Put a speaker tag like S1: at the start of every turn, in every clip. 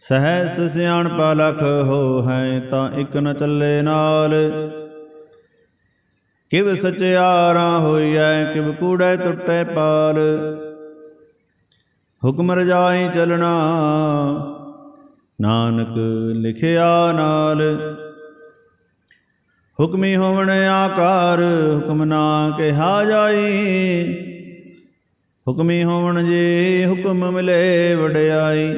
S1: ਸਹਿਸ ਸਿਆਣਪਾ ਲਖ ਹੋ ਹੈ ਤਾਂ ਇਕ ਨ ਚੱਲੇ ਨਾਲ। ਕਿਵ ਸਚਿਆਰਾ ਹੋਈਐ, ਕਿਵ ਕੂੜੈ ਟੁੱਟੈ ਪਾਲ। ਹੁਕਮ ਰਜਾਈ ਚਲਣਾ, ਨਾਨਕ ਲਿਖਿਆ ਨਾਲ। ਹੁਕਮੀ ਹੋਵਣ ਆਕਾਰ, ਹੁਕਮ ਨਾ ਕਿਹਾ ਜਾਈ। ਹੁਕਮੀ ਹੋਵਣ ਜੇ ਹੁਕਮ ਮਿਲੇ, ਵਡਿਆਈ।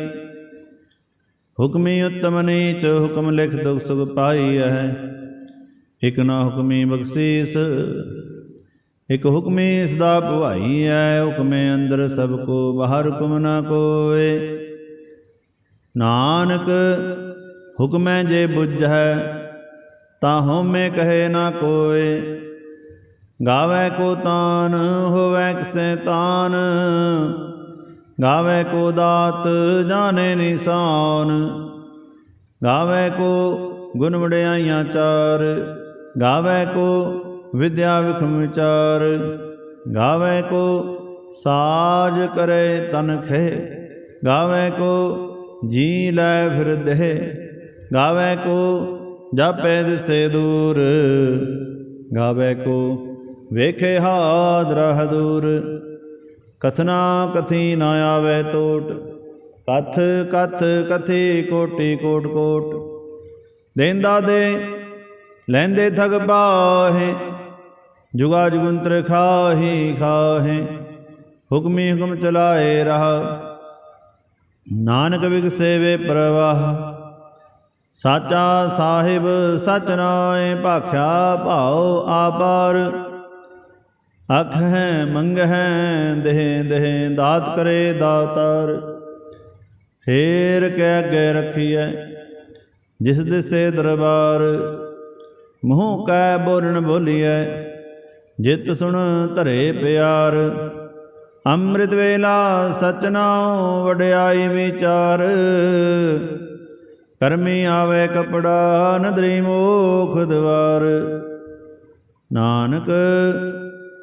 S1: ਹੁਕਮੀ ਉਤਮ ਨੀਚ, ਹੁਕਮ ਲਿਖ ਦੁਖ ਸੁਖ ਪਾਈ ਹੈ। ਇਕ ਨਾ ਹੁਕਮੀ ਬਖਸ਼ੀਸ, ਇਕ ਹੁਕਮੀ ਸਦਾ ਭਵਾਈ ਹੈ। ਹੁਕਮੇ ਅੰਦਰ ਸਭ ਕੋ ਬਾਹਰ ਹੁਕਮ ਨਾ ਕੋਏ। ਨਾਨਕ, ਹੁਕਮੈ ਜੇ ਬੁਝੈ, ਤਾਂ ਹਉਮੈ ਕਹੇ ਨਾ ਕੋਏ। ਗਾਵੇ ਕੋ ਤਾਨ, ਹੋਵੇ ਕਿਸੈ ਤਾਨ। ਗਾਵੇ ਕੋ ਦਾਤ ਜਾਣੇ ਨਿਸ਼ਾਨ, ਗਾਵੇ ਕੋ ਗੁਣ ਵਡਿਆਈਆਂ ਚਾਰ, ਗਾਵੇ ਕੋ ਵਿਦਿਆ ਵਿਖਮ ਵਿਚਾਰ, ਗਾਵੇ ਕੋ ਸਾਜ ਕਰੇ ਤਨ ਖੇ, ਗਾਵੇ ਕੋ ਜੀ ਲੈ ਫਿਰ ਦੇਹ, ਗਾਵੇ ਕੋ ਜਾਪੇ ਦਿਸੇ ਦੂਰ, ਗਾਵੇ ਕੋ ਵੇਖੇ ਹਾਦਰਹ ਦੂਰ ਕਥਨਾ ਕਥੀ ਨਾ ਆਵੇ ਟੋਟ ਕਥ ਕਥ ਕਥੀ ਕੋਟੀ ਕੋਟ ਕੋਟ। ਦੇਂਦਾ ਦੇ, ਲੈਂਦੇ ਥਗ ਬਾਹੇ, ਜੁਗਾ ਜੁਗੰਤਰ ਖਾਹੀ ਖਾਹੇ, ਹੁਕਮੀ ਹੁਕਮ ਚਲਾਏ ਰਹਾ। ਨਾਨਕ ਵਿਗਸੇ ਵੇ ਪ੍ਰਵਾਹ, ਸਾਚਾ ਸਾਹਿਬ ਸਚ ਨਾਏ ਭਾਖਿਆ ਭਾਉ ਆਪਾਰ ਅਖ ਹੈ, ਮੰਗ ਹੈ, ਦੇਹ ਦੇਹ, ਦਾਤ ਕਰੇ ਦਾਤਾਰ। ਫੇਰ ਕਹਿ ਅੱਗੇ ਰੱਖੀਐ, ਜਿਸ ਦਿਸੇ ਦਰਬਾਰ, ਮੂੰਹ ਕੈ ਬੋਲਣ ਬੋਲੀਐ, ਜਿਤ ਸੁਣ ਧਰੇ ਪਿਆਰ। ਅੰਮ੍ਰਿਤ ਵੇਲਾ ਸਚ ਵਡਿਆਈ ਵਿਚਾਰ। ਕਰਮੀ ਆਵੇ ਕਪੜਾ, ਨਦਰੀ ਮੋਖ ਦਵਾਰ। ਨਾਨਕ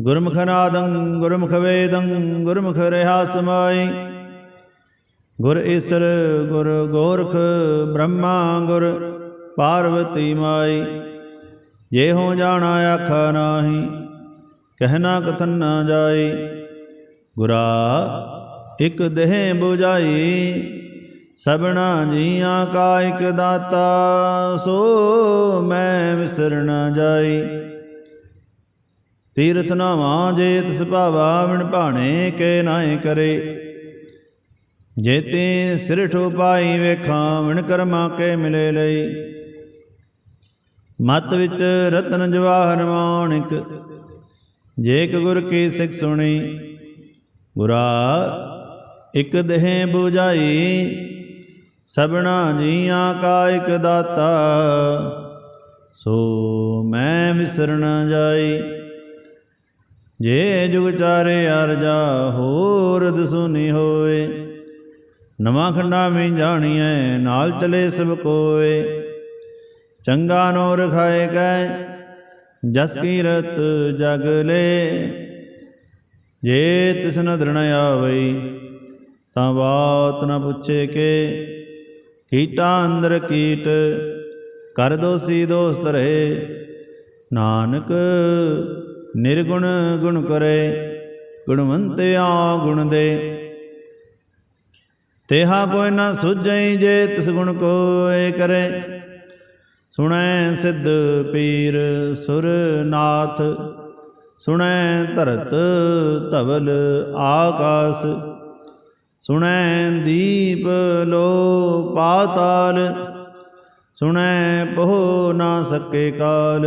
S1: ਗੁਰਮੁਖ ਨਾਦੰ ਗੁਰਮੁਖ ਵੇਦੰ ਗੁਰਮੁਖ ਰਹਾ ਸਮਾਈ ਗੁਰ ਈਸਰ, ਗੁਰ ਗੋਰਖ, ਬ੍ਰਹਮਾ, ਗੁਰ ਪਾਰਵਤੀ ਮਾਈ ਜੇ ਹੋ ਜਾਣਾ, ਆਖਾ ਨਾਹੀ ਕਹਿਣਾ ਕਥਨ ਨਾ ਜਾਈ। ਗੁਰਾ, ਇਕ ਦੇਹ 부ਜਾਈ ਸਭਨਾ ਜੀਆਂ ਕਾ ਇਕ ਦਾਤਾ, ਸੋ ਮੈਂ ਵਿਸਰ ਨਾ ਜਾਈ। ਤੀਰਥ ਨਾਵਾਂ ਜੇ ਤਿਸ ਭਾਵਾ ਵਿਣ ਭਾਣੇ ਕੇ ਨਾਏ ਕਰੇ। ਜੇਤੇ ਸਿਰਠ ਉਪਾਈ ਵੇਖਾਂ ਵਿਣ ਕਰਮਾ ਕੇ ਮਿਲੇ ਲਈ। ਮਤ ਵਿੱਚ ਰਤਨ ਜਵਾਹਰ ਮਾਣਿਕ, ਜੇ ਇੱਕ ਗੁਰ ਕੀ ਸਿੱਖ ਸੁਣੀ, ਗੁਰਾ ਇਕ ਦਹੇ 부ਜਾਈ ਸਭਨਾ ਜੀਆਂ ਕਾ ਇਕ ਦਾਤਾ। ਸੋ ਮੈਂ ਵਿਸਰ ਜਾਈ। ਜੇ ਜੁਗ ਚਾਰੇ ਅਰਜਾ ਹੋਰ ਦਸੁਨੀ ਹੋਏ, ਨਵਾਂ ਖੰਡਾ ਮੈਂ ਜਾਣੀਐ, ਨਾਲ ਚਲੇ ਸਭ ਕੋਏ। ਚੰਗਾ ਨੋ ਰਖਾਏ ਗਏ ਜਸ ਕੀਰਤ ਜਗ ਲੈ। ਜੇ ਤਿਸ ਨਦਰ ਆਵਈ, ਤਾਂ ਬਾਤ ਨ ਪੁੱਛੇ ਕੇ। ਕੀਟਾ ਅੰਦਰ ਕੀਟ, ਕਰ ਦੋਸੀ ਦੋਸਤ ਰਹੇ। ਨਾਨਕ ਨਿਰਗੁਣ ਗੁਣ ਕਰੇ ਗੁਣਵੰਤਿਆ ਗੁਣ ਦੇ। ਤੇਹਾ ਕੋਈ ਨਾ ਸੁਝਈ ਜੇ ਤਿਸ ਗੁਣ ਕੋਏ ਕਰੇ। ਸੁਣੈ ਸਿੱਧ ਪੀਰ ਸੁਰ ਨਾਥ ਸੁਣੈ ਧਰਤ ਧਵਲ ਆਕਾਸ। ਸੁਣੈ ਦੀਪ ਲੋ ਪਾਤਾਲ, ਸੁਣੈ ਪਹੁ ਨਾ ਸਕੇ ਕਾਲ।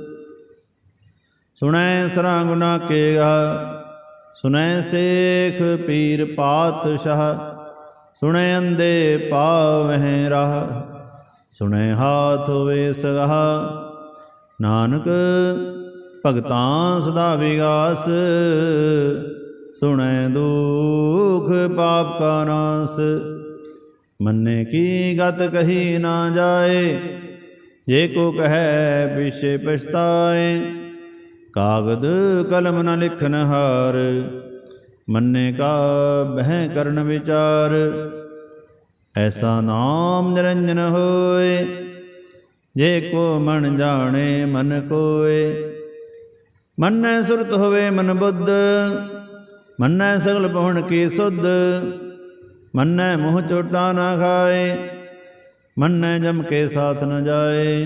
S1: ਸੁਣੈ ਸਰਾ ਗੁਨਾ ਕੇਗਾ ਸੁਣੈ ਸੇਖ ਪੀਰ ਪਾਤਸ਼ਾਹ, ਸੁਣੈ ਅੰਦੇ ਪਾਵਹਿ ਰਾਹ, ਸੁਣੈ ਹਾਥ ਹੋਵੇ ਸਗਾਹ। ਨਾਨਕ ਭਗਤਾਂ ਸਦਾ ਵਿਗਾਸ, ਸੁਣੈ ਦੁਖ ਪਾਪ ਕਾ ਨਾਸ। ਮੰਨੇ ਕੀ ਗਤ ਕਹੀ ਨਾ ਜਾਏ, ਜੇ ਕੋ ਕਹੈ ਵਿਸ਼ੇ ਪਛਤਾਏ ਕਾਗਦ ਕਲਮ ਨ ਲਿਖਨ ਹਾਰ, ਮੰਨੇ ਕਾ ਬਹਿ ਕਰਨ ਵਿਚਾਰ। ਐਸਾ ਨਾਮ ਨਿਰੰਜਨ ਹੋਏ, ਜੇ ਕੋ ਮਨ ਜਾਣੇ ਮਨ ਕੋਏ। ਮੰਨੈ ਸੁਰਤ ਹੋਵੇ ਮਨ ਬੁੱਧ, ਮੰਨੈ ਸਗਲ ਪਹੁਣ ਕੀ ਸੁਧ। ਮੰਨੈ ਮੂੰਹ ਚੋਟਾ ਨਾ ਖਾਏ, ਮੰਨੈ ਜਮ ਕੇ ਸਾਥ ਨ ਜਾਏ।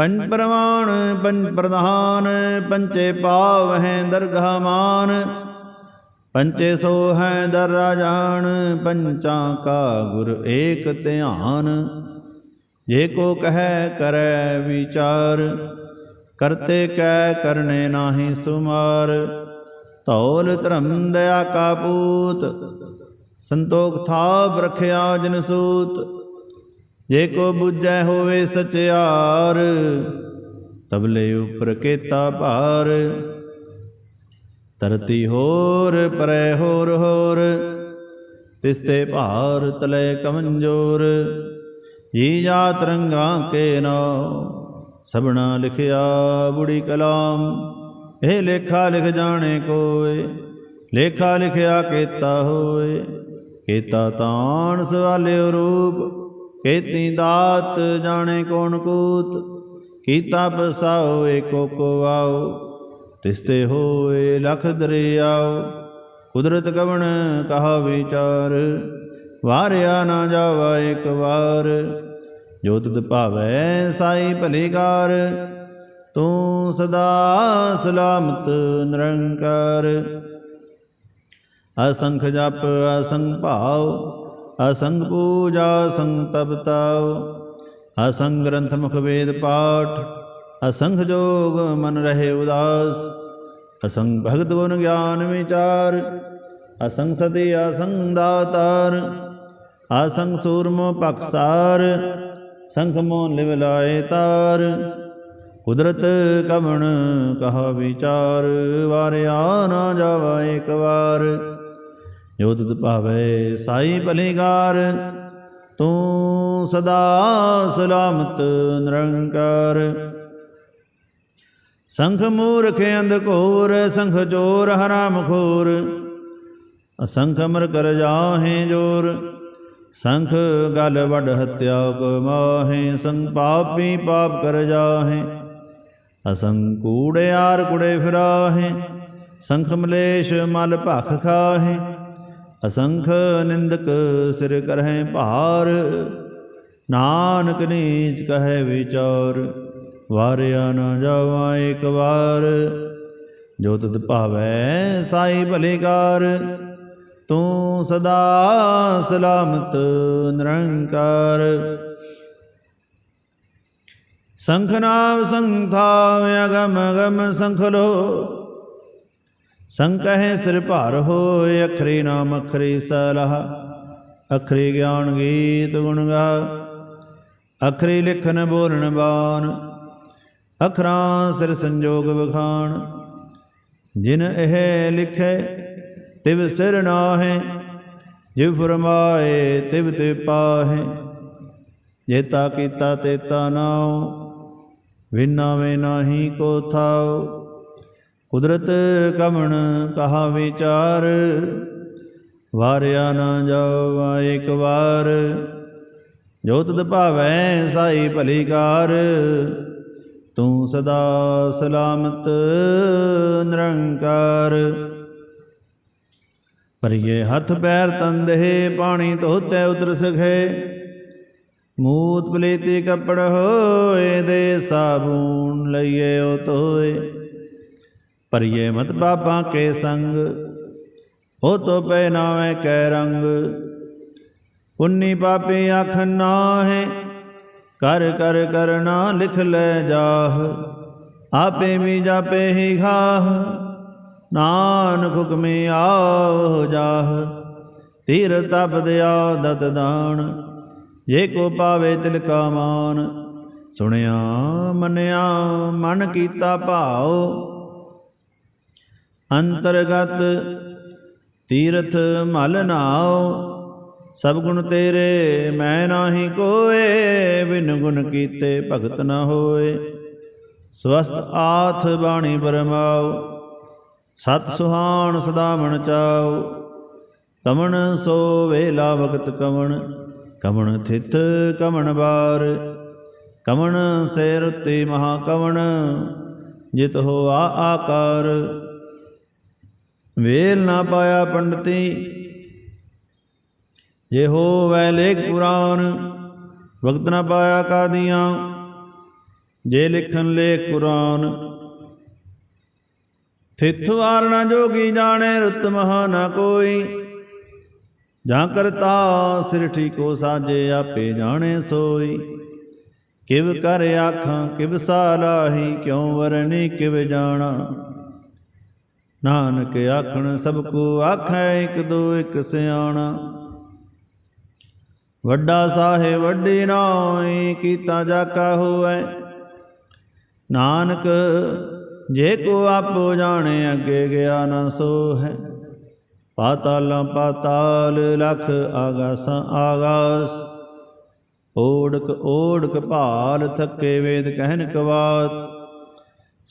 S1: ਪੰਜ ਪ੍ਰਮਾਣ ਪੰਜ ਪ੍ਰਧਾਨ, ਪੰਚੇ ਪਾਵ ਹੈ ਦਰਗਾਹ ਮਾਨ, ਪੰਚੇ ਸੋ ਹੈ ਦਰ ਰਾਜਾਨ, ਪੰਚਾਂ ਕਾ ਗੁਰ ਏਕ ਧਿਆਨ। ਜੇ ਕੋ ਕਹੈ ਕਰੈ ਵਿਚਾਰ, ਕਰਤੇ ਕੈ ਕਰਨੇ ਨਾਹੀ ਸੁਮਾਰ। ਧੌਲ ਧਰਮ ਦਇਆ ਕਾ ਪੂਤ, ਸੰਤੋਖ ਥਾਪ ਰਖਿਆ ਜਨ ਸੂਤ। ਜੇ ਕੋ ਬੁਝੈ ਹੋਵੇ ਸਚਿਆਰ, ਤਬਲੇ ਉਪਰ ਕੇਤਾ ਭਾਰ। ਧਰਤੀ ਹੋਰ, ਪਰੈ ਹੋਰ ਹੋਰ ਤਿਸਤੇ ਭਾਰ ਤਲੇ ਕਮੰਜੋਰ। ਜੀ ਜਾਤ ਰੰਗਾਂ ਕੇ ਨਾਮ ਸਭਨਾ ਲਿਖਿਆ ਬੁੜੀ ਕਲਾਮ। ਇਹ ਲੇਖਾ ਲਿਖ ਜਾਣੇ ਕੋਏ, ਲੇਖਾ ਲਿਖਿਆ ਕੀਤਾ ਹੋਏ। ਕੀਤਾ ਤਾਣ ਸਵਾਲਿਓ ਰੂਪ ਕੇਤੀ ਦਾਤ ਜਾਣੇ ਕੌਣ ਕੂਤ? ਕੀਤਾ ਬਸਾਓ ਏਕੋ ਕੋ ਆਓ, ਤਿਸਤੇ ਹੋਏ ਲਖ ਦਰਿਆਓ। ਕੁਦਰਤ ਕਵਣ ਕਹਾ ਵਿਚਾਰ? ਵਾਰਿਆ ਨਾ ਜਾਵਾ ਇੱਕ ਵਾਰ। ਜੋ ਤਿਤ ਭਾਵੈ ਸਾਈ ਭਲੇਕਾਰ ਤੂੰ ਸਦਾ ਸਲਾਮਤ ਨਿਰੰਕਾਰ। ਅਸੰਖ ਜਪ ਅਸੰਖ ਭਾਵ ਅਸੰਗ ਪੂਜਾ ਅਸੰਖ ਤਪ ਤਾਉ ਅਸੰਗ ਗ੍ਰੰਥ ਮੁਖ ਵੇਦ ਪਾਠ, ਅਸੰਖ ਜੋਗ ਮਨ ਰਹੇ ਉਦਾਸ, ਅਸੰਗ ਭਗਤ ਗੁਣ ਗਿਆਨ ਵਿਚਾਰ, ਅਸੰਗ ਸਤੀ ਅਸੰਖ ਦਾਤਾਰ ਅਸੰਖ ਸੂਰਮੋ ਪਖਸਾਰ ਸੰਖ ਮੋ ਲਿਵ ਲਾਏ ਤਾਰ, ਕੁਦਰਤ ਕਵਣ ਕਹਾ ਵਿਚਾਰ, ਵਾਰਿਆ ਨਾ ਜਾਵਾ ਇੱਕ ਵਾਰ। ਜੋ ਤੁਧ ਭਾਵੇ ਸਾਈ ਭਲੇਗਾਰ ਤੂੰ ਸਦਾ ਸਲਾਮਤ ਨਿਰੰਕਾਰ। ਸੰਖ ਮੂਰਖ ਅੰਧ ਘੋਰ ਸੰਖ ਚੋਰ ਹਰਾਮ ਖੋਰ ਅਸੰਖ ਅਮਰ ਕਰ ਜਾਹੇ ਜੋਰ, ਸੰਖ ਗਲ ਵਡ ਹਤਿਆ ਕੋ ਮਾਹੇ ਸੰਖ ਪਾਪੀ ਪਾਪ ਕਰ ਜਾਹੇ ਕੂੜੇ ਆਰ ਕੁੜੇ ਫਿਰਾਹੇ। ਸੰਖ ਮਲੇਸ਼ ਮਲ ਭਖ ਖਾਹੇ ਅਸੰਖ ਨਿੰਦਕ ਸਿਰ ਕਰਹਿ ਭਾਰ। ਨਾਨਕ ਨੀਚ ਕਹੈ ਵਿਚਾਰ, ਵਾਰਿਆ ਨਾ ਜਾਵਾ ਇੱਕ ਵਾਰ। ਜੋ ਤਤ ਭਾਵੈ ਸਾਈ ਭਲੇਕਾਰ ਤੂੰ ਸਦਾ ਸਲਾਮਤ ਨਿਰੰਕਾਰ। ਸੰਖ ਨਾਮ ਸੰਥਾਵ ਅਗਮ ਅਗਮ ਸੰਖ ਲੋ ਸੰਕਹਿ ਸਿਰ ਭਾਰ ਹੋਇ ਅਖਰੀ ਨਾਮ ਅਖਰੀ ਸਲਾਹ, ਅਖਰੀ ਗਿਆਨ ਗੀਤ ਗੁਣ ਗਾ, ਅਖਰੀ ਲਿਖਨ ਬੋਲਣ ਬਾਣ, ਅਖਰਾਂ ਸਿਰ ਸੰਜੋਗ ਵਿਖਾਣ, ਜਿਨ ਇਹ ਲਿਖੈ ਤਿਵ ਸਿਰ ਨਾਹੇ, ਜਿਵ ਫਰਮਾਏ ਤਿਵ ਤੇ ਪਾਹੇ ਜੇਤਾ ਕੀਤਾ ਤੇਤਾ ਨਾਉ, ਵਿਨਾ ਵੇ ਨਾਹੀ ਕੋ ਥਾਉ। ਕੁਦਰਤ ਕਮਣ ਕਹਾ ਵਿਚਾਰ? ਵਾਰਿਆ ਨਾ ਜਾਵਾ ਇੱਕ ਵਾਰ। ਜੋ ਤਦ ਭਾਵੈ ਸਾਈ ਭਲੀਕਾਰ ਤੂੰ ਸਦਾ ਸਲਾਮਤ ਨਿਰੰਕਾਰ। ਪਰਿਏ ਹੱਥ ਪੈਰ ਤੰਦੇ ਪਾਣੀ ਧੋਤੇ ਉਤਰ ਸਖੇ। ਮੂਤ ਪਲੇਤੀ ਕੱਪੜ ਹੋਏ ਦੇ, ਸਾਬੂਨ ਲਈਏ ਉਹ ਤੋਏ ਪਰਿਏ ਮਤ ਬਾਬਾ ਕੇ ਸੰਗ। ਉਹ ਤੋ ਪੈ ਨਾਵੇਂ ਕੈ ਰੰਗ। ਪੁੰਨੀ ਪਾਪੇ ਆਖ ਨਾਹੇ, ਕਰ ਕਰ ਕਰਨਾ ਲਿਖ ਲੈ ਜਾਹ। ਆਪੇ ਵੀ ਜਾਪੇ ਹੀ ਖਾਹ ਨਾਨਕ ਹੁਕਮੇ ਆਵ ਜਾਹ। ਤੀਰ ਤਪ ਦਿਆ ਦਤ ਦਾਨ, ਜੇ ਕੋ ਪਾਵੇ ਤਿਲ ਕਾ ਮਾਨ। ਸੁਣਿਆ ਮੰਨਿਆ ਮਨ ਕੀਤਾ ਭਾਉ ਅੰਤਰਗਤ ਤੀਰਥ ਮਲ ਨਾਉ, ਸਭ ਗੁਣ ਤੇਰੇ ਮੈਂ ਨਾਹੀ ਕੋਏ, ਬਿਨ ਗੁਣ ਕੀਤੇ ਭਗਤ ਨਾ ਹੋਏ। ਸਵਸਤ ਆਥ ਬਾਣੀ ਬਰਮਾਉ, ਸਤ ਸੁਹਾਣ ਸਦਾ ਮਨ ਚਾਉ। ਕਮਣ ਸੋ ਵੇਲਾ ਵਕਤ ਕਮਣ ਕਮਣ ਥਿਤ ਕਮਣ ਬਾਰ। ਕਮਣ ਸੇ ਰੁੱਤੀ ਮਹਾ ਕਮਣ, ਜਿਤ ਹੋ ਆ ਆਕਾਰ। ਵੇਲ ਨਾ ਪਾਇਆ ਪੰਡਤੀ। ਜੇ ਹੋ ਵੈ ਲੇਖ ਪੁਰਾਨ ਵਕਤ ਨਾ ਪਾਇਆ ਕਾਦੀਆਂ, ਜੇ ਲਿਖਣ ਲੇਖ ਕੁਰਾਨ। ਥਿਤ ਵਾਰਣਾ ਜੋਗੀ ਜਾਣੇ, ਰੁੱਤ ਮਹਾ ਨਾ ਕੋਈ। ਜਾਂ ਕਰਤਾ ਸਿਰ ਕੋ ਸਾਜੇ, ਆਪੇ ਜਾਣੇ ਸੋਈ। ਕਿਵ ਕਰ ਆਖਾਂ, ਕਿਵ ਸਾਲਾਹੀ ਕਿਉ ਵਰਨੀ, ਕਿਵ ਜਾਣਾ। ਨਾਨਕ ਆਖਣ ਸਭ ਕੋ ਆਖੈ ਇਕ ਦੋ ਇਕ ਸਿਆਣਾ। ਵੱਡਾ ਸਾਹੇ ਵੱਡੀ ਨਾਈ ਕੀਤਾ ਜਾਕਾ ਹੋਐ ਨਾਨਕ ਜੇ ਕੋ ਆਪੋ ਜਾਣੇ ਅੱਗੇ ਗਿਆ ਨਾ ਸੋ ਹੈ ਪਾਤਾਲਾਂ ਪਾਤਾਲ ਲਖ ਆਗਾਸਾਂ ਆਗਾਸ। ਓੜਕ ਓੜਕ ਭਾਲ ਥੱਕੇ ਵੇਦ ਕਹਿਨ ਕਵਾਤ।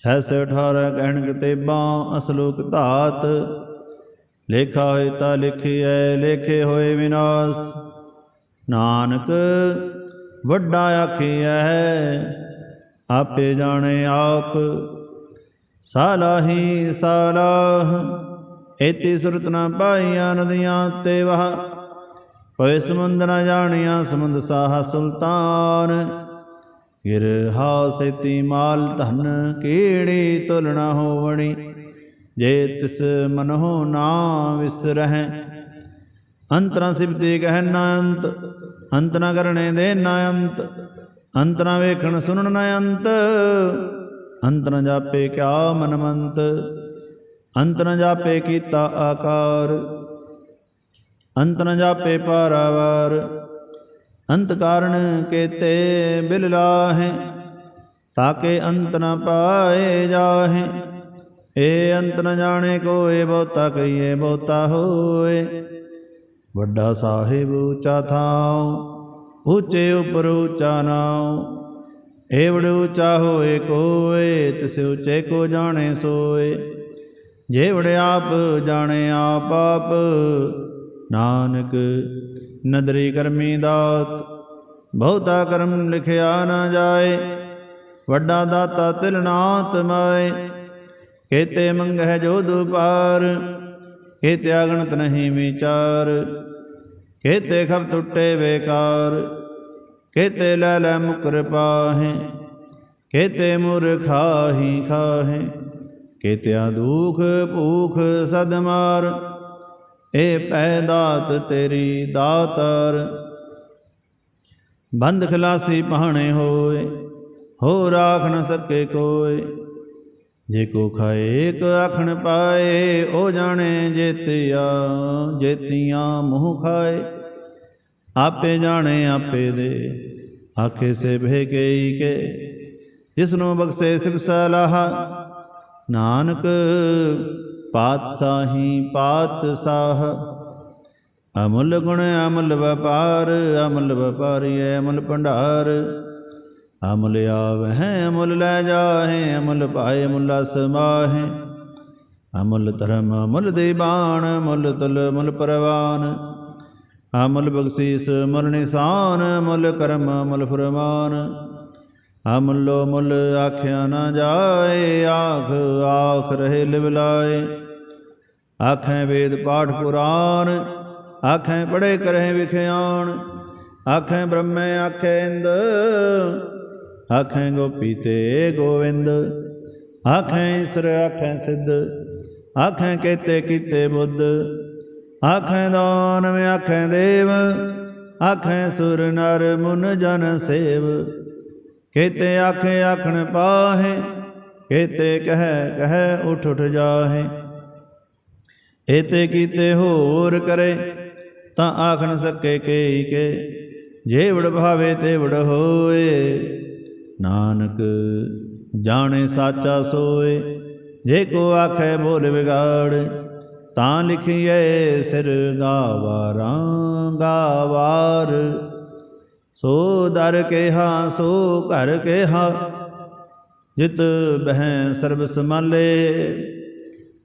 S1: ਸਹਿਸ 18 ਕਹਿਣ ਤੇਬਾਂ ਅਸਲੋਕ ਧਾਤ। ਲੇਖਾ ਹੋਇ ਤਾ ਲਿਖਿਐ, ਲੇਖੇ ਹੋਏ ਵਿਨਾਸ਼। ਨਾਨਕ ਵੱਡਾ ਆਖੀਐ, ਆਪੇ ਜਾਣੇ ਆਪ। ਸਾਲਾਹੀ ਸਾਲਾਹ ਏਤੀ ਸੁਰਤ ਨਾ ਪਾਈਆਂ ਨਦੀਆਂ ਤੇ ਵਹ। ਪਵੇ ਸਮੁੰਦ ਨਾ ਜਾਣੀਆਂ ਸਮੁੰਦ ਸਾਹ ਸੁਲਤਾਨ। ਗਿਰ ਹਾ ਸੇਤੀ ਮਾਲ ਧਨ ਕੀੜੀ ਤੁਲਣਾ ਹੋਵਣੀ? ਜੇ ਤਿਸ ਮਨਹੁ ਨਾ ਵਿਸਰਹਿ ਅੰਤਰਾ ਸਿਫਤੀ ਕਹਿ ਨਾ ਅੰਤ ਅੰਤ ਨਾ ਕਰਨੇ ਦੇ ਨਾ ਅੰਤ ਅੰਤ ਨਾ ਵੇਖਣ ਸੁਣਨ ਨਾ ਅੰਤ ਅੰਤ ਨ ਜਾਪੇ ਕਿਆ ਮਨਮੰਤ, ਅੰਤ ਨਾ ਜਾਪੇ ਕੀਤਾ ਆਕਾਰ, ਅੰਤ ਨਾ ਜਾਪੇ ਪਾਰਾਵਾਰ ਅੰਤ ਕਾਰਣ ਕੇਤੇ ਬਿਲ ਲਾਹੇ, ਤਾਕੇ ਅੰਤ ਨ ਪਾਏ ਜਾਹੇ। ਏ ਅੰਤ ਨ ਜਾਣੇ ਕੋਏ, ਬਹੁਤਾ ਕਹੀਏ, ਬਹੁਤਾ ਹੋਏ। ਵੱਡਾ ਸਾਹਿਬ ਉੱਚਾ ਥਾਉ, ਉੱਚੇ ਉਪਰ ਉੱਚਾ ਨਾਉ। ਏਵੜ ਉੱਚਾ ਹੋਏ ਕੋਏ, ਤਿਸ ਉੱਚੇ ਕੋ ਜਾਣੇ ਸੋਏ। ਜੇਵੜ ਆਪ, ਜਾਣੇ ਆਪ ਆਪ। ਨਾਨਕ ਨਦਰੀ ਕਰਮੀ ਦਾਤ, ਬਹੁਤਾ ਕਰਮ ਲਿਖਿਆ ਨਾ ਜਾਏ, ਵੱਡਾ ਦਾਤਾ ਤਿਲਨਾਤ ਮਾਏ। ਕੇਤੇ ਮੰਗਹਿ ਜੋ ਦੁਪਾਰ, ਕੇਤੇ ਅਗਣਤ ਨਹੀਂ ਵਿਚਾਰ, ਕੇਤੇ ਖਬ ਟੁੱਟੇ ਬੇਕਾਰ, ਕੇਤੇ ਲੈ ਲੈ ਮੁਕਰ ਪਾਹੇ, ਕੇਤੇ ਮੁਰਖਾਹੀ ਖਾਹੇ, ਕੇਤਿਆ ਦੁਖ ਭੂਖ ਸਦਮਾਰ ਏ ਪੈ ਦਾਤ ਤੇਰੀ ਦਾਤਰ। ਬੰਦ ਖਲਾਸੀ ਪਹਾਣੇ ਹੋਏ ਹੋ ਰਾਖ ਨ ਸਕੇ ਕੋਏ। ਜੇ ਕੋ ਖਾਏ, ਇੱਕ ਆਖਣ ਪਾਏ, ਉਹ ਜਾਣੇ ਜੇਤਿਆ, ਜੇਤੀਆਂ ਮੂੰਹ ਖਾਏ। ਆਪੇ ਜਾਣੇ ਆਪੇ ਦੇ, ਆਖੇ ਸੇ ਭੇ ਗਈ ਕੇ। ਜਿਸ ਨੂੰ ਬਖਸ਼ੇ ਸਿਵ ਸਲਾਹ, ਨਾਨਕ ਪਾਤਸ਼ਾਹੀ ਪਾਤਸ਼ਾਹ ਅਮੁੱਲ ਗੁਣ ਅਮਲ ਵਪਾਰ, ਅਮਲ ਵਪਾਰੀ ਅਮਲ ਭੰਡਾਰ। ਅਮੁੱਲ ਆਵਹਿ, ਅਮੁੱਲ ਲੈ ਜਾਹੇ, ਅਮੁੱਲ ਪਾਏ, ਅਮੁੱਲ ਸਮਾਹੇ ਅਮੁੱਲ ਧਰਮ, ਅਮੁੱਲ ਦੀਬਾਨ ਅਮੁੱਲ ਤਲ, ਅਮਲ ਪਰਵਾਨ। ਅਮਲ ਬਖਸ਼ੀਸ, ਅਮੁੱਲ ਨਿਸ਼ਾਨ, ਅਮੁੱਲ ਕਰਮ, ਅਮਲ ਫਰਮਾਨ। ਅਮੁੱਲੋ ਮੁੱਲ ਆਖਿਆ ਨਾ ਜਾਏ, ਆਖ ਆਖ ਰਹੇ ਲਿਵਲਾਏ ਆਖੈ ਵੇਦ ਪਾਠ ਪੁਰਾਨ ਆਖੈ ਪੜੇ ਕਰਹਿ ਵਿਖਿਆਣ, ਆਖੈ ਬ੍ਰਹਮੇ ਆਖੈ ਇੰਦ, ਆਖੈ ਗੋਪੀ ਤੇ ਗੋਵਿੰਦ, ਆਖੈ ਈਸਰ, ਆਖੈ ਸਿੱਧ, ਆਖੈ ਕੇਤੇ ਕੀਤੇ ਬੁੱਧ, ਆਖੈ ਦਾਨਵ ਆਖੈ ਦੇਵ, ਆਖੈ ਸੁਰ ਨਰ ਮੁਨ ਜਨ ਸੇਵ, ਕੇਤੇ ਆਖੇ ਆਖਣ ਪਾਹੇ, ਕੇਤੇ ਕਹਿ ਕਹਿ ਉਠ ਉਠ ਜਾਹੇ। ਏਤੇ ਕੀਤੇ ਹੋਰ ਕਰੇ, ਤਾਂ ਆਖਣ ਸਕੇ ਕੇਈ ਕੇ, ਜੇ ਵੜ ਭਾਵੇ ਤੇ ਵੜ ਹੋਏ। ਨਾਨਕ ਜਾਣੇ ਸਾਚਾ ਸੋਏ, ਜੇ ਕੋ ਆਖੇ ਬੋਲ ਵਿਗਾੜ, ਤਾਂ ਲਿਖੀਏ ਸਿਰ ਗਾਵਾਰਾਂ ਗਾਵਾਰ। ਸੋ ਦਰ ਕੇਹਾ, ਸੋ ਘਰ ਕੇਹਾ, ਜਿਤ ਬਹਿ ਸਰਬ ਸਮਾਲੇ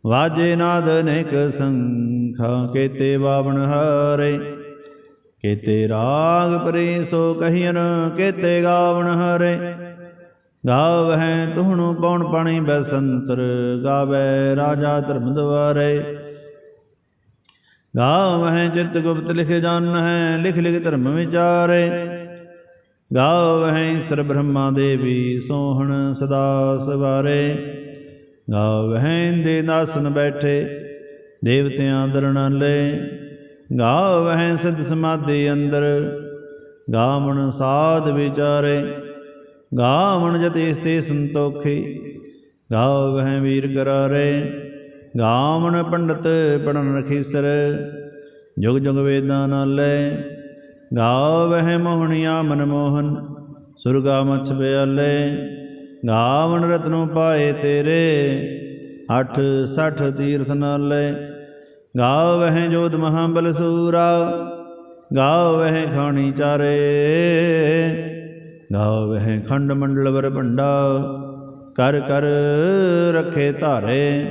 S1: ਵਾਜੇ ਨਾਦ ਅਨੇਕ ਸੰਖਾ, ਕੇਤੇ ਬਾਵਣ ਹਾਰੇ, ਕੇਤੇ ਰਾਗ ਪਰੀ ਸੋ ਕਹੀਨ ਕੇਤੇ ਗਾਵਣ ਹਾਰੇ। ਗਾਵਹਿ ਤੁਹਣੁ ਪਉਣ ਪਾਣੀ ਬਸੰਤਰ, ਗਾਵੇ ਰਾਜਾ ਧਰਮ ਦਵਾਰੇ ਗਾਵਹਿ ਚਿਤ ਗੁਪਤ ਲਿਖ ਜਾਣ ਹੈ, ਲਿਖ ਲਿਖ ਧਰਮ ਵਿਚਾਰੇ। ਗਾਵਹਿ ਸਰ ਬ੍ਰਹਮਾ ਦੇਵੀ ਸੋਹਣ ਸਦਾ ਸਵਾਰੇ। ਗਾਵਹਿ ਦੇ ਨਾਸਨ ਬੈਠੇ, ਦੇਵਤਿਆਂ ਦਰਣਾਲੇ ਗਾਵਹਿ ਸਿਧ ਸਮਾਧੀ ਅੰਦਰ, ਗਾਵਣ ਸਾਧ ਵਿਚਾਰੇ। ਗਾਵਣ ਜਤਿ ਸਤੇ ਸੰਤੋਖੀ ਗਾਵਹਿ ਵੀਰ ਕਰਾਰੇ। ਗਾਵਣ ਪੰਡਤ ਪੜਨ ਰਖੀਸਰ, ਜੁਗ ਜੁਗ ਵੇਦਾਂ ਨਾਲੇ ਗਾਵਹਿ ਮੋਹਣਿਆ ਮਨਮੋਹਨ, ਸੁਰਗਾ ਮਛ ਬਿਆਲੇ ਗਾਵਣ ਰਤਨੋ ਪਾਏ ਤੇਰੇ, ਅਠ ਸਠ ਤੀਰਥ ਨਾਲੇ। ਗਾਵਹਿ ਜੋਤ ਮਹਾਬਲ ਸੂਰਾ, ਗਾਵਹਿ ਖਾਣੀ ਚਾਰੇ। ਗਾਵਹਿ ਖੰਡ ਮੰਡਲ ਵਰ ਭੰਡਾ, ਕਰ ਕਰ ਰਖੇ ਧਾਰੇ।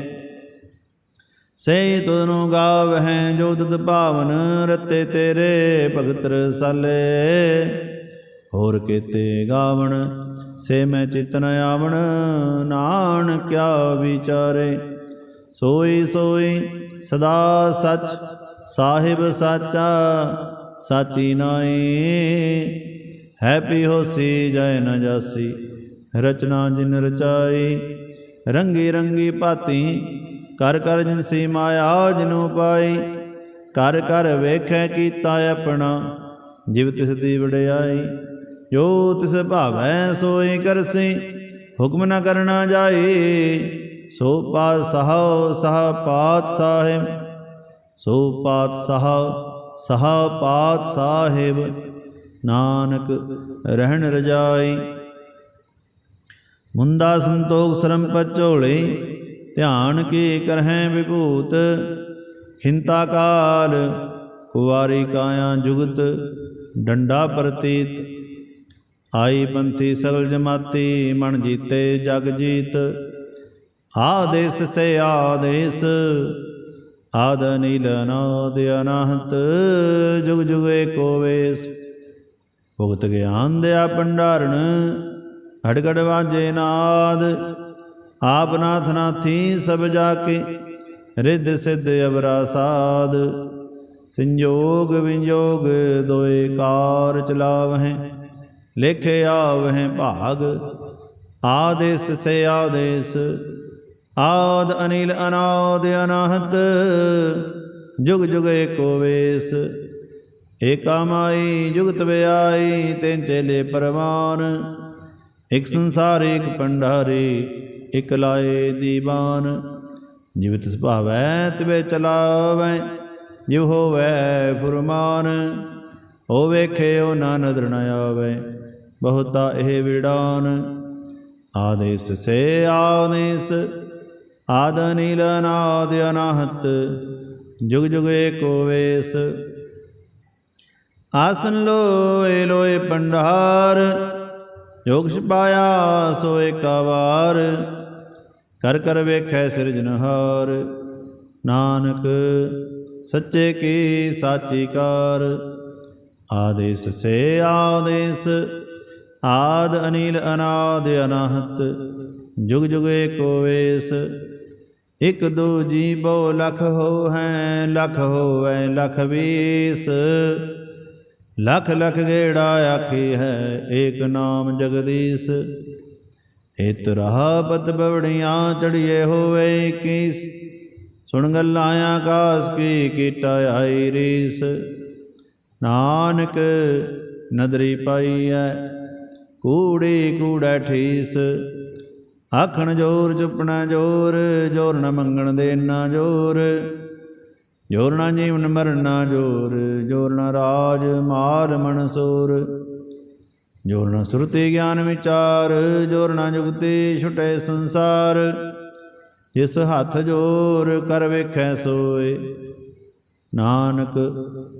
S1: ਸੇ ਤੁਧਨੁ ਗਾਵਹਿ ਜੋ ਤੁਧ ਭਾਵਨ, ਰਤੇ ਤੇਰੇ ਭਗਤ ਰਸਾਲੇ ਹੋਰ ਕੀਤੇ ਗਾਵਣ ਸੇ ਮੈਂ ਚਿਤਨ ਆਵਣ ਨਾਨਕਿਆ ਵਿਚਾਰੇ ਸੋਈ ਸੋਈ, ਸਦਾ ਸਚ, ਸਾਹਿਬ ਸਾਚਾ, ਸਾਚੀ ਨਾਈ ਹੈਪੀ ਹੋਸੀ ਜੈ ਨ ਜਾਸੀ, ਰਚਨਾ ਜਿਨ ਰਚਾਈ। ਰੰਗੀ ਰੰਗੀ ਭਾਤੀ, ਕਰ ਕਰ ਜਿਨਸੀ ਮਾਇਆ ਜਿਨੂ ਪਾਈ। ਕਰ ਕਰ ਵੇਖੈ ਕੀਤਾ ਆਪਣਾ, ਜਿਵ ਤਿਸ ਦੀ ਵਡਿਆਈ। ਜੋ ਤਿਸ ਭਾਵੈ ਸੋਈ ਕਰਸੀ, ਹੁਕਮ ਨਾ ਕਰਨਾ ਜਾਏ। ਸੋ ਪਾਤ ਸਹਾਉ ਸਹਾ ਪਾਤ ਸਾਹਿਬ ਸੋ ਪਾਤ ਸਹਾ ਸਹਾ ਪਾਤ ਸਾਹਿਬ ਨਾਨਕ ਰਹਿਣ ਰਜਾਈ। ਮੁੰਦਾ ਸੰਤੋਖ ਸਰਮ ਪਚੋਲੇ, ਧਿਆਨ ਕੀ ਕਰਹਿ ਵਿਭੂਤ। ਖਿੰਤਾ ਕਾਲ, ਕੁਵਾਰੀ ਕਾਇਆ ਜੁਗਤ, ਡੰਡਾ ਪ੍ਰਤੀਤ। ਆਈ ਪੰਥੀ ਸਗਲ ਜਮਾਤੀ, ਮਨ ਜੀਤੇ ਜਗ ਜੀਤ। ਆਦੇਸ ਸੇ ਆਦੇਸ, ਆਦ ਨੀਲ ਅਨਾਦ ਅਨਹਤ, ਜੁਗ ਜੁਗ ਏਕੋ ਵੇਸ। ਭੁਗਤ ਗਿਆਨ ਦਿਆ ਭੰਡਾਰਣ ਹੜਗੜ ਵਾਜੇ ਨਾਦ। ਆਪ ਨਾਥ ਨਾਥੀ ਸਭ ਜਾ ਕੇ ਰਿੱਧ ਸਿੱਧ ਅਵਰਾ ਸਾਧ ਸੰਜੋਗ ਵਿੰਜੋਗ ਦੋਏ ਕਾਰ ਚਲਾਵਹਿ ਲਿਖੇ ਆਵਹਿ ਭਾਗ, ਆਦੇਸ ਸੇ ਆਦੇਸ, ਆਦ ਅਨਿਲ ਅਨਾਦ ਅਨਾਹਤ, ਜੁਗ ਜੁਗ ਏਕੋ ਵੇਸ, ਏਕਾ ਮਾਈ ਜੁਗਤ ਵਿਆਈ ਤੈਨ ਚੇਲੇ ਪਰਵਾਨ, ਇਕ ਸੰਸਾਰ ਇਕ ਪੰਡਾਰੀ ਇਕ ਲਾਏ ਦੀਵਾਨ। ਜਿਵ ਤਿਸ ਭਾਵੈ ਤਿਵੇ ਚਲਾਵੈ, ਜਿਵ ਹੋਵੈ ਫੁਰਮਾਨ ਹੋ ਵੇਖਿਓ ਨਾ ਨਦਰ ਨ ਆਵੈ। ਬਹੁਤਾ ਇਹ ਵਿੜਾਨ। ਆਦੇਸ ਸੇ ਆਦੇਸ, ਆਦ ਨੀਲ ਅਨਾਦ ਅਨਾਹਤ, ਜੁਗ ਜੁਗ ਏਕੋ ਵੇਸ। ਆਸਨ ਲੋਏ ਲੋਏ ਪੰਡਾਰ ਜੋਗ ਛਪਾਇਆ ਸੋ ਏਕਵਾਰ ਕਰ ਕਰ ਵੇਖੈ ਸਿਰਜਨਹਾਰ ਨਾਨਕ ਸੱਚੇ ਕੀ ਸਾਚੀ ਕਾਰ। ਆਦੇਸ ਸੇ ਆਦੇਸ ਆਦ ਅਨੀਲ ਅਨਾਦ ਅਨਾਹਤ, ਜੁਗ ਜੁਗ ਏਕੋ ਵੇਸ। ਇਕ ਦੋ ਜੀ ਬਹੁ ਲਖ ਹੋ ਹੈ ਲਖ ਹੋਵੈ ਲਖ ਵੀਸ। ਲਖ ਲਖ ਗੇੜਾ ਆਖੀ ਹੈ, ਏਕ ਨਾਮ ਜਗਦੀਸ਼। ਇਤ ਰਹਾ ਪਤ ਬਵੜੀਆਂ ਚੜੀਏ ਹੋਵੇ ਕੀਸ। ਸੁਣ ਗੱਲਾਂ ਆਕਾਸ ਕੀ ਕੀਟਾ ਆਈ ਰੀਸ। ਨਾਨਕ ਨਦਰੀ ਪਾਈ ਪਾਈਐ ਕੂੜੇ ਕੂੜਾ ਠੀਸ। ਆਖਣ ਜੋਰ, ਚੁੱਪਣਾ ਜੋਰ ਜੋਰ ਨਾ ਮੰਗਣ ਦੇ ਨਾ ਜੋਰ। ਜੋਰ ਨਾ ਜੀਵਨ ਮਰਨਾ ਜੋਰ ਜੋਰ ਨਾ ਰਾਜ ਮਾਲ ਮਨਸੂਰ ਜੋਰ ਨਾ ਸੁਰਤੀ ਗਿਆਨ ਵਿਚਾਰ, ਜੋਰ ਨਾ ਜੁਗਤੀ ਛੁਟੇ ਸੰਸਾਰ। ਜਿਸ ਹੱਥ ਜੋਰ ਕਰ ਵੇਖੈ ਸੋਏ, ਨਾਨਕ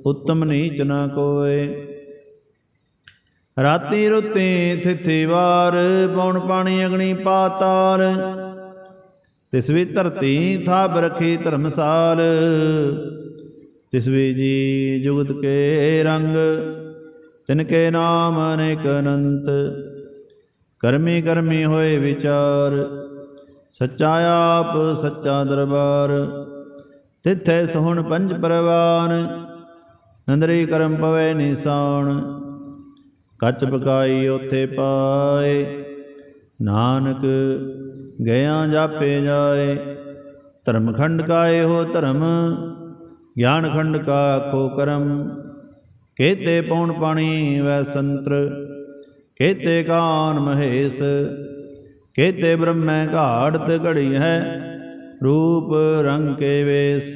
S1: ਉਤਮ ਨੀਚ ਨਾ ਕੋਏ। ਰਾਤੀ ਰੁੱਤੀ ਥਿਥੀ ਵਾਰ ਪੌਣ ਪਾਣੀ ਅਗਣੀ ਪਾਤਾਲ। ਤਿਸ ਵੀ ਧਰਤੀ ਥਾਪ ਰਖੀ ਧਰਮਸਾਲ, ਤਿਸ ਵੀ ਜੀ ਜੁਗਤ ਕੇ ਰੰਗ, ਤਿਨ ਕੇ ਨਾਮ ਅਨੇਕ ਅਨੰਤ। ਕਰਮੀ ਕਰਮੀ ਹੋਏ ਵਿਚਾਰ, ਸੱਚਾ ਆਪ, ਸੱਚਾ ਦਰਬਾਰ। ਤਿੱਥੇ ਸੋਹਣ ਪੰਜ ਪਰਵਾਨ, ਨੰਦਰੀ ਕਰਮ ਪਵੇ ਨਿਸਾਨ। ਕੱਚ ਪਕਾਈ ਉਥੇ ਪਾਏ। ਨਾਨਕ ਗਿਆ ਜਾਪੇ ਜਾਏ। ਧਰਮ ਖੰਡ ਕਾ ਇਹੋ ਧਰਮ ਗਿਆਨ ਖੰਡ ਕਾ ਆਖੋ ਕਰਮ। ਕੇਤੇ ਪੌਣ ਪਾਣੀ ਵੈ ਸੰਤਰ, ਕੇਤੇ ਕਾਨ ਮਹੇਸ਼, ਕੇਤੇ ਬ੍ਰਹਮੈ ਘਾੜਤ ਘੜੀ ਹੈ। ਰੂਪ ਰੰਗ ਕੇ ਵੇਸ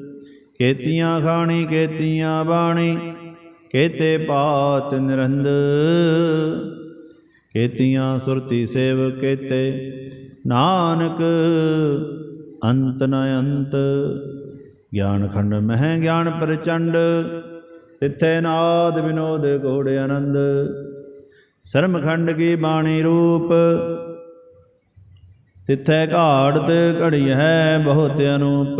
S1: ਕੇਤੀਆਂ ਖਾਣੀ, ਕੇਤੀਆਂ ਬਾਣੀ, ਕੇਤੇ ਪਾਤ ਨਿਰੰਦ। ਕੇਤੀਆਂ ਸੁਰਤੀ ਸੇਵ ਕੇਤੇ ਨਾਨਕ, ਅੰਤ ਨ ਅੰਤ। ਗਿਆਨ ਖੰਡ ਮਹਿ ਗਿਆਨ ਪ੍ਰਚੰਡ, ਤਿੱਥੇ ਨਾਦ ਵਿਨੋਦ ਘੋੜ ਆਨੰਦ। ਸਰਮ ਖੰਡ ਕੀ ਬਾਣੀ ਰੂਪ, ਤਿੱਥੇ ਘਾੜ ਘਾੜਤ ਘੜੀ ਹੈ ਬਹੁਤ ਅਨੂਪ।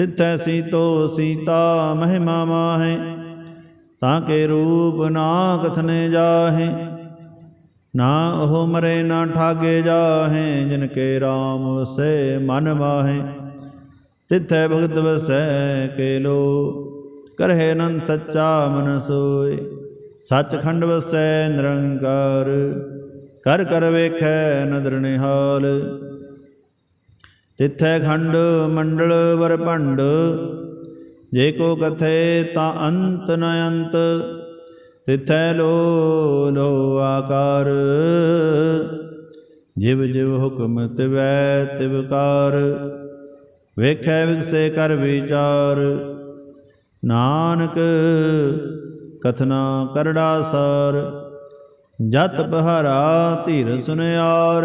S1: ਤਿਥੈ ਸੀਤੋ ਸੀਤਾ ਮਹਿਮਾ ਮਾਹੇ, ਤਾਂ ਕੇ ਰੂਪ ਨਾ ਕਥਨੇ ਜਾਹੇ, ਨਾ ਉਹ ਮਰੇ ਨਾ ਠਾਗੇ ਜਾਹੇ, ਜਿਨ ਕੇ RAM ਵਸੈ ਮਨ ਮਾਹੇ। ਤਿਥੈ ਭਗਤ ਵਸੈ ਕੇ ਲੋ ਕਰਹਿ ਅਨੰਦ ਸੱਚਾ ਮਨ ਸੋਏ। ਸੱਚਖੰਡ ਵਸੈ ਨਿਰੰਕਾਰ, ਕਰ ਕਰ ਵੇਖੈ ਨਦਰ ਨਿਹਾਲ। ਤਿੱਥੈ ਖੰਡ ਮੰਡਲ ਵਰ ਭੰਡ, ਜੇ ਕੋ ਕਥੇ ਤਾਂ ਅੰਤ ਨ ਅੰਤ, ਤਿਥੈ ਲੋ ਲੋ ਆਕਾਰ। ਜਿਵ ਜਿਵ ਹੁਕਮ ਤਿਵੈ ਤਿਵਕਾਰ ਵੇਖੈ ਵਿਗਸੇ ਕਰ ਵਿਚਾਰ। ਨਾਨਕ ਕਥਨਾ ਕਰੜਾ ਸਾਰ, ਜਤ ਬਹਾਰਾ ਧੀਰ ਸੁਨਿਆਰ।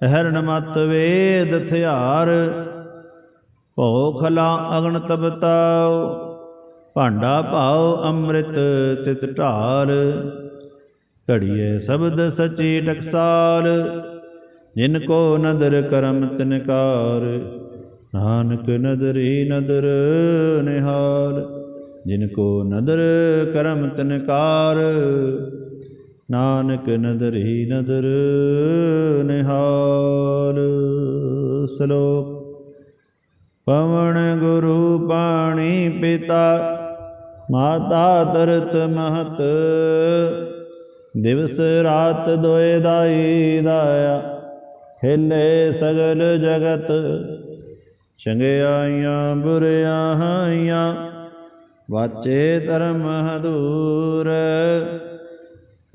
S1: ਹਰਣ ਮਤ ਵੇਦ ਥਿਆਰ ਭੋ ਖਲਾ ਅਗਣ ਤਬਤਾਉ ਭਾਂਡਾ ਭਾਉ ਅੰਮ੍ਰਿਤ ਤਿਤ ਢਾਲ। ਘੜੀਏ ਸ਼ਬਦ ਸਚੀ ਟਕਸਾਲ, ਜਿਨ ਕੋ ਨਦਰ ਕਰਮ ਤਿਨਕਾਰ, ਨਾਨਕ ਨਦਰੀ ਨਦਰ ਨਿਹਾਲ। ਜਿਨ ਕੋ ਨਦਰ ਕਰਮ ਤਿਨਕਾਰ ਨਾਨਕ ਨਦਰੀ ਨਦਰ ਨਿਹਾਲ ਸ਼ਲੋਕ। ਪਵਨ ਗੁਰੂ ਪਾਣੀ ਪਿਤਾ, ਮਾਤਾ ਤਰਤ ਮਹਤ। ਦਿਵਸ ਰਾਤ ਦੋਏ ਦਾਈ ਦਾਇਆ, ਹਿਲੇ ਸਗਲ ਜਗਤ। ਚੰਗਿਆਈਆਂ ਬੁਰਿਆਈਆਂ ਵਾਚੇ ਧਰਮ ਹਦੂਰ।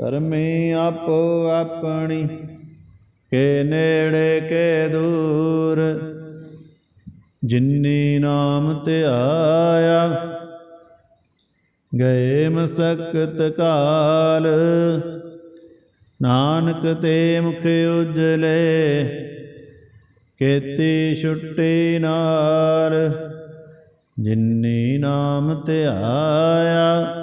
S1: ਕਰਮੀ ਆਪੋ ਆਪਣੀ, ਕੇ ਨੇੜੇ ਕੇ ਦੂਰ। ਜਿਨੀ ਨਾਮ ਧਿਆਇਆ ਗਏ ਮਸਕਤ ਕਾਲ। ਨਾਨਕ ਤੇ ਮੁਖ ਉਜਲੇ, ਕੇਤੀ ਛੁੱਟੀ ਨਾਲ। ਜਿਨੀ ਨਾਮ ਤੇ ਆਇਆ